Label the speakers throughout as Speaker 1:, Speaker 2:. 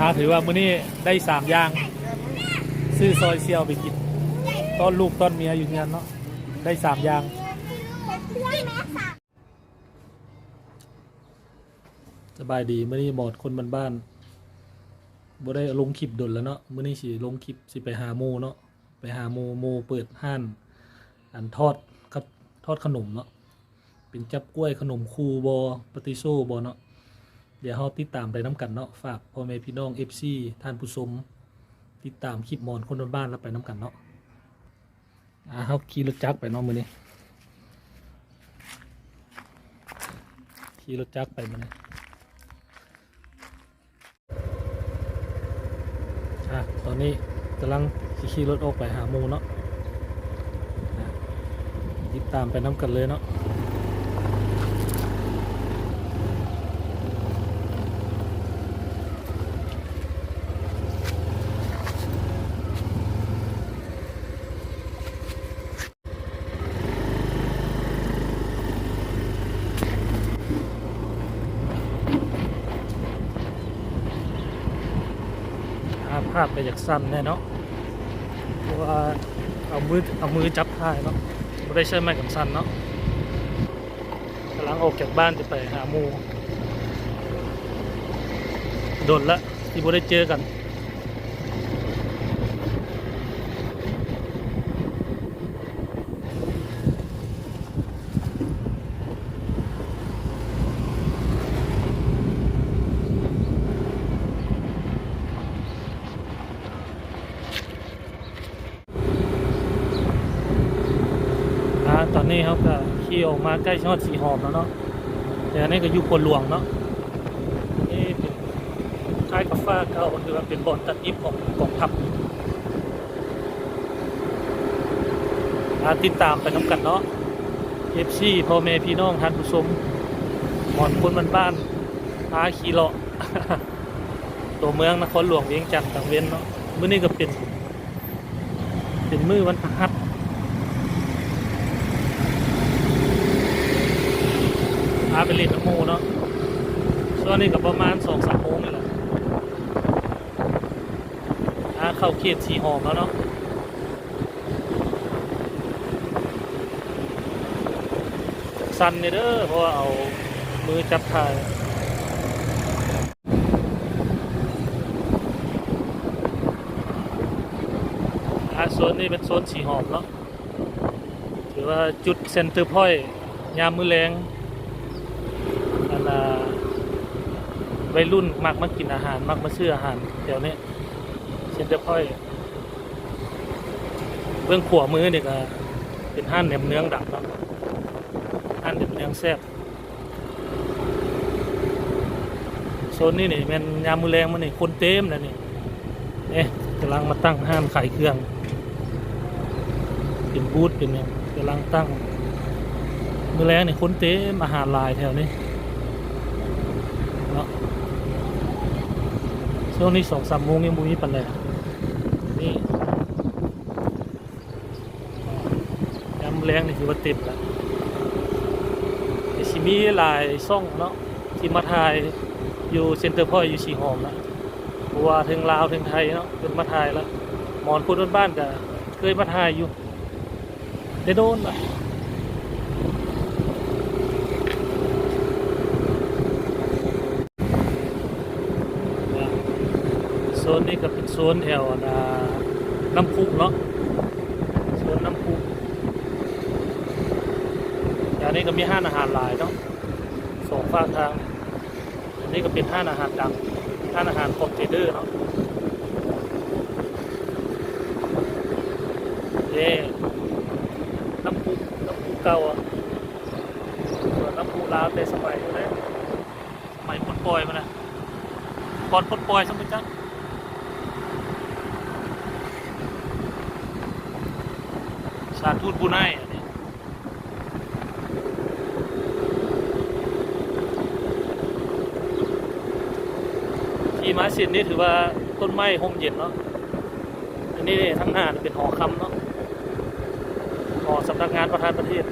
Speaker 1: อ่าถือว่ามื้อนี้ได้สามอย่าง ซื้อซอยเซียวไปกินต้อนลูกต้อนเมียอยู่เงี้ยเนาะได้สามอย่างสบายดีมื้อนี้หมดคนบ้านๆบ่ได้ลงคลิปดนแล้วเนาะมื้อนี้สิลงคลิปสิไปหาโมเนาะไปหาโมโมเปิดห้านอันทอดครับทอดขนมเนาะเป็นจับกล้วยขนมคูบอปฏิโซบอเนาะ เดี๋ยวเฮาติดตามไปน้ำกันเนาะฝากพ่อแม่พี่น้อง FC ท่านผู้ชมติดตามคลิปมอนคนบ้านแล้วไปน้ำกันเนาะอ่าเฮาขี่รถจักรไปเนาะมือนี้ขี่รถจักรไปมือนี้อะตอนนี้กำลังขี่รถออกไปหาหมูเนาะอะติดตามไปน้ำกันเลยเนาะาภาพไปจากสั้นแน่เนาะเพราะว่าเอามือเอามือจับท้ายเนาะไม่ได้ใช้ไม้กับสั้นเนาะกำลังออกจากบ้านจะไปหาหมูโดนละที่บ่ได้เจอกัน อ่า ขาก็ขี่ออกมาใกล้ช่อดสีหอมแล้วเนาะแต่อันนี้ก็อยู่คนหลวงเนาะนี่เป็นค่ายกาแฟเก่าคือว่าเป็นบ่อนตัดอิฟของกองทัพาติดตามไปน้ำกันเนาะเอฟซีพ่อแม่พี่น้องท่านผู้ชมหมอนคนบ้านบ้านๆพาขี่เลาะตัวเมืองนครหลวงเวียงจันทร์ต่างเว้นเนาะมื้อนี้ก็เป็น เป็นมือวันพฤหัสาไปเล่นน้ำโมเนาะช่วงนี้ก็ประมาณสองสามโมงนี่แหละพาเข้าเขตสีหอมแล้วเนาะสั้นนี่เด้อเพราะว่าเอามือจับถ่ายอาโซนนี้เป็นโซนสีหอมเนาะถือว่าจุดเซ็นเตอร์พอยยามมือแรงอันน่ะ วัยรุ่นมักมากินอาหาร มักมาซื้ออาหารแถวนี้เซ็นเตอร์พอยเบื้องขวามือเนี่ยก็เป็นห้านแหนมเนื้องดักเนาะห้านแหนมเนื้องแซ่บโซนนี้นี่มันยามมือแรงมันนี่คนเต็มแล้วนี่เนี่ยกำลังมาตั้งห้านขายเครื่อง เป็นบูธเป็นเนี่ยกำลังตั้งมือแรงเนี่ยคนเต็มอาหารลายแถวนี้เนาะ ช่วงนี้สองสามโมงยังบุมีปันเลยนี่ยามมื้อแรงนี่ถือว่าเต็มแล้วชิมีหลายซ่องเนาะที่มาถ่ายอยู่เซ็นเตอร์พอยอยู่สีหอมนะเพราะว่าถึงลาวถึงไทยเนาะเป็นมาถ่ายแล้วหมอนคนบ้านๆก็เคยมาถ่ายอยู่ได้โดนอะโซ นนี้ก็เป็นโซนแถวนะน้ำพุเนาะโซนน้ำพุอย่างนี้ก็มีห้านอาหารหลายเนาะสองฝั่งทางอันนี้ก็เป็นห้านอาหารดังห้านอาหารคอมเทเดอร์เนาะเย่น้ำพุน้ำพุเก่าอะส่วนน้ำพุลาวแต่สมัยอยู่เลยสมัยพดปล่อยมันนะก่อนพดปล่อยสมัยจังสถารทูตบรูไนอันนี้ที่มาสินนี่ถือว่าต้นไม้ห่มเย็นเนาะ อันนี้ทั้งหน้าเป็นหอคำเนาะหอสำนักงานประธานประเทศ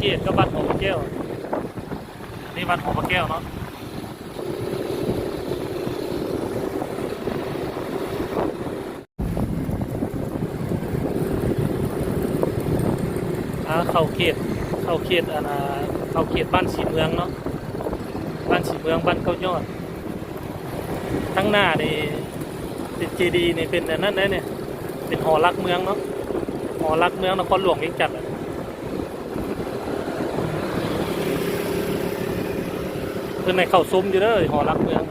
Speaker 1: เกตกับวัดหอพระแก้วนี่วัดหอพระแก้วเนาะเข้าเขตเข้าเขตอันน่ะเข้าเขตบ้านสีเมืองเนาะบ้านสีเมืองบ้านเก้ายอด ทั้งหน้านี่เป็นเจดีย์นี่เป็นอันนั้นนะเนี่ยเป็นหอรักเมืองเนาะหอรักเมืองนครหลวงเวียงจันทน์อะ เพื่อนในเข้าซุ้มอยู่เด้อหอรักเมือง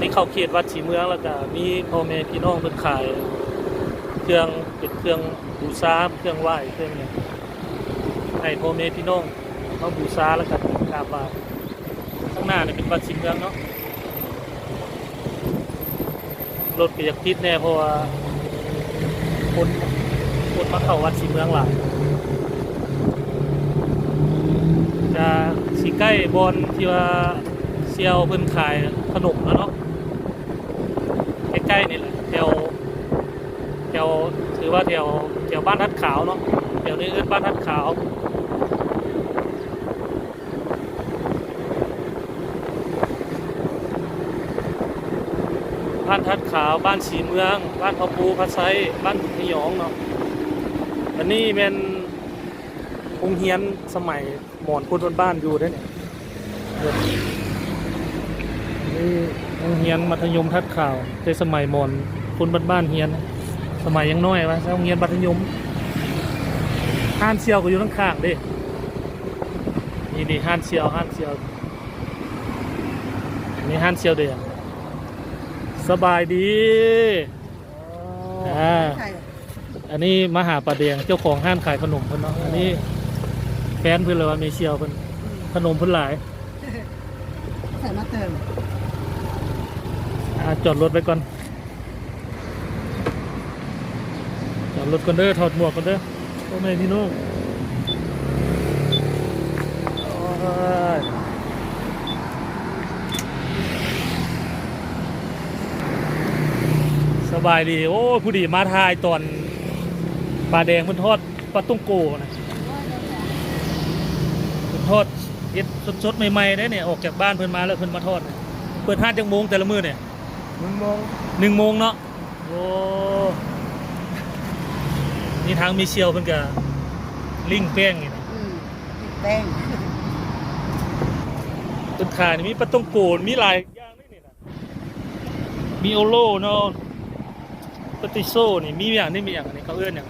Speaker 1: นี่เข้าเขตวัดสีเมืองแล้วก็มีพ่อแม่พี่น้องเพิ่นขาย เครื่องเป็นเครื่องบูชาเครื่องไหว้เครื่องเนี่ยให้พ่อแม่พี่น้องมาบูชาแล้วก็กราบไหว้ข้างหน้าเนี่ยเป็นวัดสีเมืองเนาะรถก็อยากติดแน่เพราะว่าคนคนมาเข้าวัดสีเมืองหลาย จะสีใกล้บอนที่ว่าเซียวเพิ่นขายขนมแล้วเนาะใกล้ๆนี่แหละแถวแถวถือว่าแถวแถวบ้านทัดขาวเนาะแถวนี้เอิ้นบ้านทัดขาวบ้านทัดขาวบ้านสีเมือง บ้านพะปูพะไซบ้านพยองเนาะอันนี้เป็นโรงเรียนสมัย มอนคนบนบ้านอยู่ได้เนี่ยเดี๋ยวนี่โรงเรียนมัธยมทัดข่าวในสมัยหมอนคนบ้านบ้านเฮียน สมัยยังน้อยวะโรงเรียนมัธยมห้านเซียวก็อยู่ข้างๆเดินี่นี่ห้านเซียวห้านเซียวนี่ห้านเซียวเดียวสบายดีอ่า
Speaker 2: ใช่
Speaker 1: อันนี้มหาประเดียงเจ้าของห้านขายขนมเพิ่นเนาะอันนี้ แฟนเพิ่นเลยว่าเมเชียวเพิ่นขนมเพิ่นหลาย
Speaker 2: ใส่มาเติม
Speaker 1: อ่าจอดรถไปก่อน จอดรถก่อนเด้อถอดหมวกก่อนเด้อโอ้แม่พี่น้องโอ้ยสบายดี โอ้ผู้ดีมาทายตอนปลาแดงเพิ่นทอดปลาตุ้งโกนะเพิ่น ทอดเฮ็ดสดๆใหม่ๆได้เนี่ยออกจากบ้านเพิ่นมาแล้วเพิ่นมาทอดเนี่ยเปิดห้านจังโมงแต่ละมื้อเนี่ย
Speaker 2: มึงมอง
Speaker 1: หนึ่งโมงเนาะโอ้นี่ทางมีเชียวเพิ่นก็ลิงแป้งนี่นะ
Speaker 2: อืมแป้ง
Speaker 1: เพิ่นขายนี่มีปลาต้องโกนมีหลายอย่างนี่นี่นะมีโอโลเนาะปาติโซนี่มีอย่างนี่มีอย่างอันนี้เขาเอื้อนอย่าง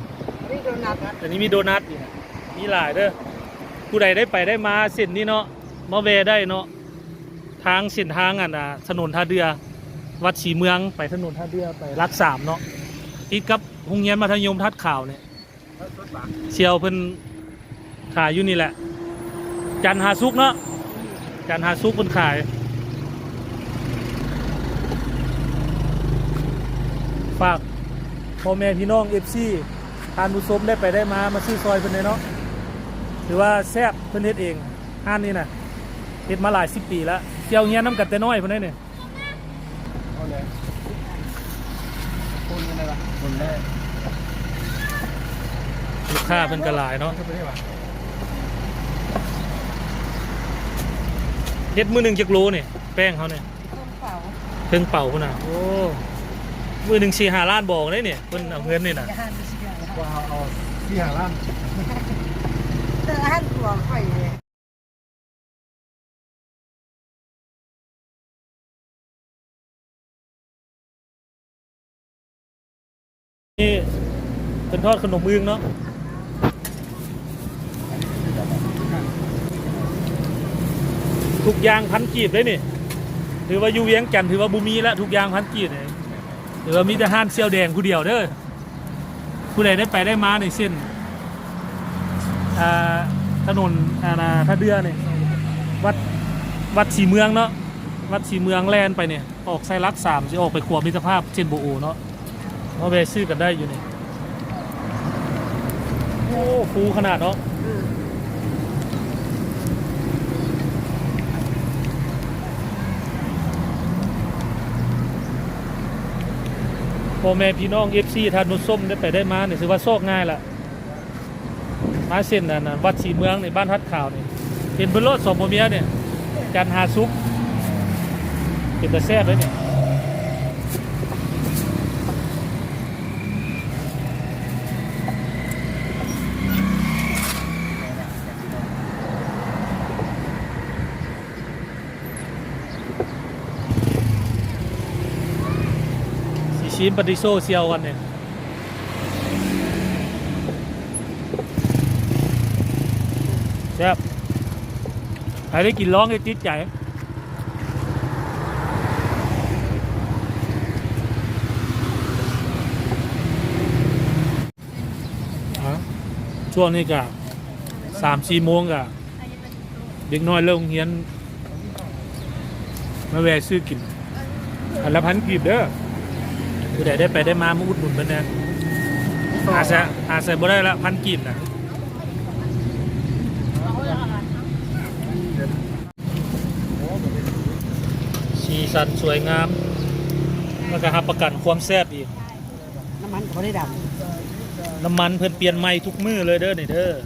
Speaker 2: นี่โดนัทนะ
Speaker 1: อันนี้มีโดนัทนี่นะมีหลายเด้อ ผู้ใดได้ไปได้มาเส้นนี้เนาะมาแวได้เนาะทางเส้นทางอะนะถนนท่าเรือ วัดศรีเมืองไปถนนท่าเรือไปรักสามเนาะติดกับโรงเรียนมัธยมทัดข่าวเนี่ยเชียวเพิ่นขายอยู่นี่แหละ จันหาซุกเนาะจันหาซุกเพิ่นขายฝากพ่อแม่พี่น้องเอฟซีทานผู้ชมได้ไปได้มามาซื้อซอยเพิ่นเลยเนาะ ถือว่าแซ่บเพิ่นเฮ็ดเองห้านนี้น่ะเฮ็ดมาหลายสิบปีแล้วเจียวเงี้ยน้ำกัดแต่น้อยเพิ่นได้เนี่ย
Speaker 2: เอาเลยคนอะไรวะคนแรก
Speaker 1: ลูกค้าเพิ่นก็หลายเนาะ
Speaker 2: เข้าไปได้ปะ
Speaker 1: เฮ็ดมือหนึ่งจักโลนี่แป้งเขาเนี่ย
Speaker 2: ต้มเป่า
Speaker 1: เครื่องเป่าพุ่นน่ะโอ้มือหนึ่งสี่ห้าล้านบอกเลยเนี่ยเพิ่นเอาเงินนี่น่ะ
Speaker 2: อย่าหันไปสิอย่าหัน
Speaker 3: ว่าเอาเอาที่หาล่าม
Speaker 2: แต่หันตัวไฟ
Speaker 1: นี่เป็นทอดขนมอึงเนาะทุกอย่างพันกีบเลยนี่ ถือว่าอยู่เวียงจันทน์ถือว่าบุมีแล้วทุกอย่างพันกีบเลยถือว่ามีแต่ห้านเซียวแดงผู้เดียวเด้อผู้ใดได้ไปได้มาในเส้น ถนนอานะท่าเดือเนี่ยวัดวัดสีเมืองเนาะวัดสีเมืองแลนไปเนี่ยออกไซรักสามจะออกไปขวบมิตรภาพเช่นโบโอเนาะมาแวะซื้อกันได้อยู่เนี่ยโอ้ฟูขนาดเนาะพ่อแม่พี่น้องเอฟซีทานนุส้มได้ไปได้มาเนี่ยถือว่าโชคง่ายละ มาเส้นนั่นน่ะวัดศรีเมืองในบ้านทัดข่าวนี่เห็นเบนรถสองผัวเมียเนี่ยจันทร์หาซุกเป็นตะแซ่บเลยเนี่ยสีชิมปฏิโซเซียวกันเนี่ย แซ่บใครได้กินร้องให้ติดใจช่วงนี้กะสามสี่โมงกะเด็กน้อยเริ่มเฮียนมาแวะซื้อกินอันละพันกีบเด้อผู้ใดได้ไปได้มามาอุดหนุนเป็นแน่อาจจะอาจจะบ่ได้ละพันกีบนะ สีสันสวยงามแล้วก็รับประกันความแซ่บอีก
Speaker 2: น้ำมันเขาได้ด
Speaker 1: น้ำมันเพิ่นเปลี่ยนใหม่ทุกมือเลยเด้อนี่เด้อำ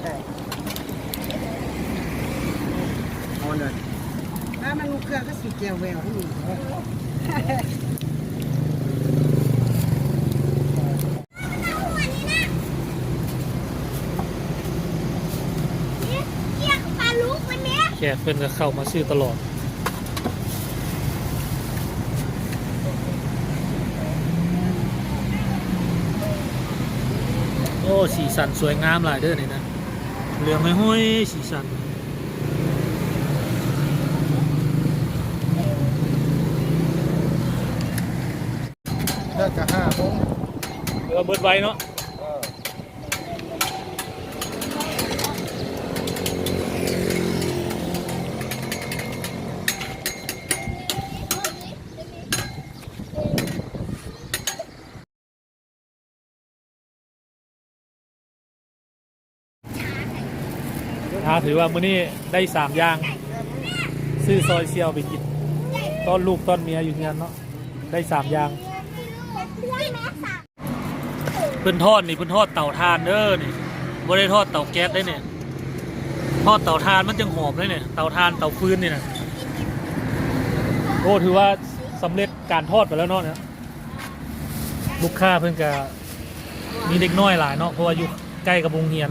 Speaker 2: ใช่เอาเลยถ้ามันลูกเครื่องก็สีเกียวแววที่นี่
Speaker 3: เรียกปลาลูกวันเนี้ย
Speaker 1: แขกเพิ่นก็เข้ามาซื้อตลอดโอ้สีสันสวยงามหลายเด้อนี่นะเหลืองไม่ห้อยสีสัน
Speaker 2: น่าจะห้าโมง
Speaker 1: เรือเบิดไว้เนาะ
Speaker 2: เออ
Speaker 1: อ่าถือว่ามื้อนี้ได้สามอย่าง ซื้อซอยเซียวไปกินต้อนลูกต้อนเมียอยู่เงี้ยเนาะได้สามอย่างเพิ่นทอดนี่เพิ่นทอดเตาถ่านเด้อนี่บ่ได้ทอดเตาแก๊สได้เนี่ยทอดเตาถ่านมันจังหอมเลยเนี่ยเตาถ่านเตาฟืนนี่นะโอ้ถือว่าสำเร็จการทอดไปแล้วเนาะเนี่ยลูกค้าเพิ่นก็มีเด็กน้อยหลายเนาะเพราะว่าอยู่ใกล้กับโรงเรียน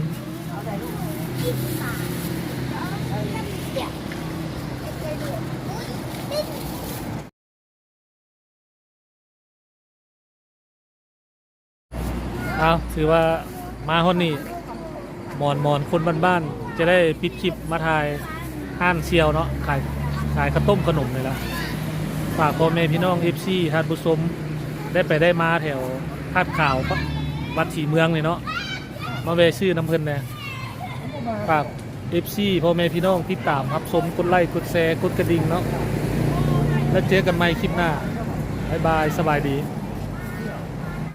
Speaker 1: เอาถือว่ามาคนนี้หมอนหมอนคนบ้านๆจะได้ปิดคลิปมาถ่ายห้านเซียวเนาะขายขายข้าวต้มขนมเลยละฝากพ่อแม่พี่น้องเอฟซีทานผู้ชมได้ไปได้มาแถวคาดข่าววัดศรีเมืองเลยเนาะมาแวชื่อน้ำเพลินเนี่ยฝากเอฟซีพ่อแม่พี่น้องติดตามครับชมกดไลค์กดแชร์กดกระดิ่งเนาะแล้วเจอกันใหม่คลิปหน้าบ๊ายบายสบายดี